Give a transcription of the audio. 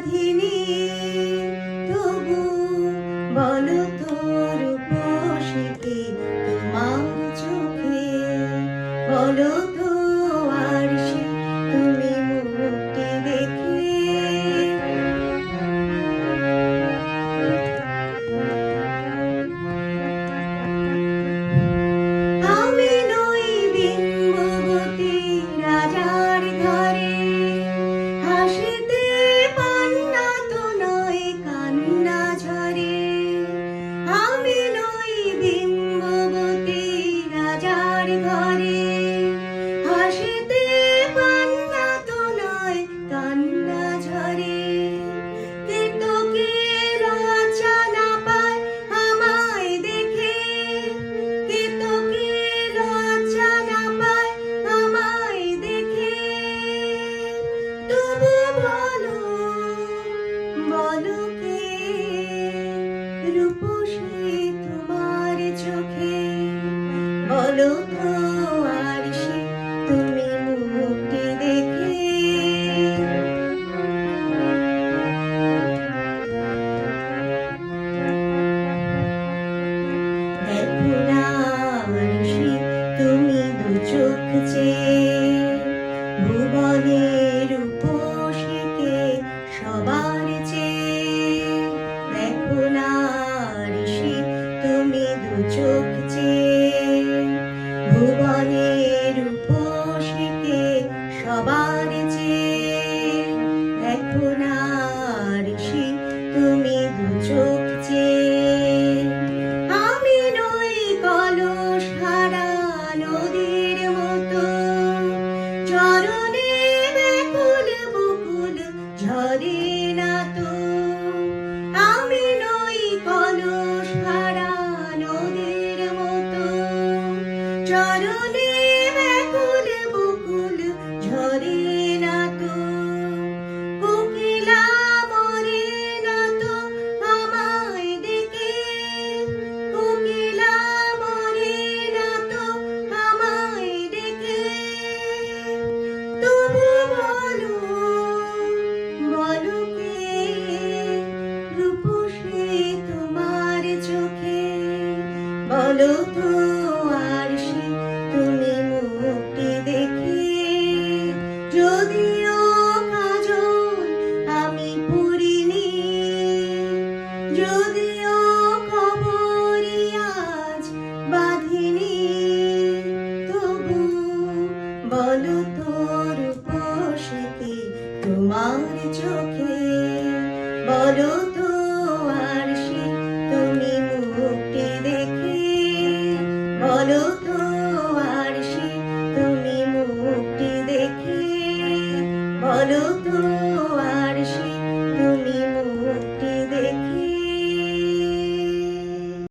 বাঁধিনি তবু বলো তোর উপসে তোমার চোখে? বলো ঘরে হাসিতে পান্না তো নয়, কান্না ঝরে। কেতকে লজ্জা না পায় আমায় দেখে। কেতকে লজ্জা না পায় আমায় দেখে। তবু বলো বলো কে? রূপসী তোমার চোখে। বলো চেয়ে ভুবনের উপসীকে সবার চেয়ে দেখো চোখ চেয়ে। ভুবনের বলো আর তুমি মুক্তি দেখে যদিও তোমার চোখে বলো তো আর সে তুমি মুক্তি দেখে। বলো তো আর সে তুমি মুক্তি দেখে। বলো তো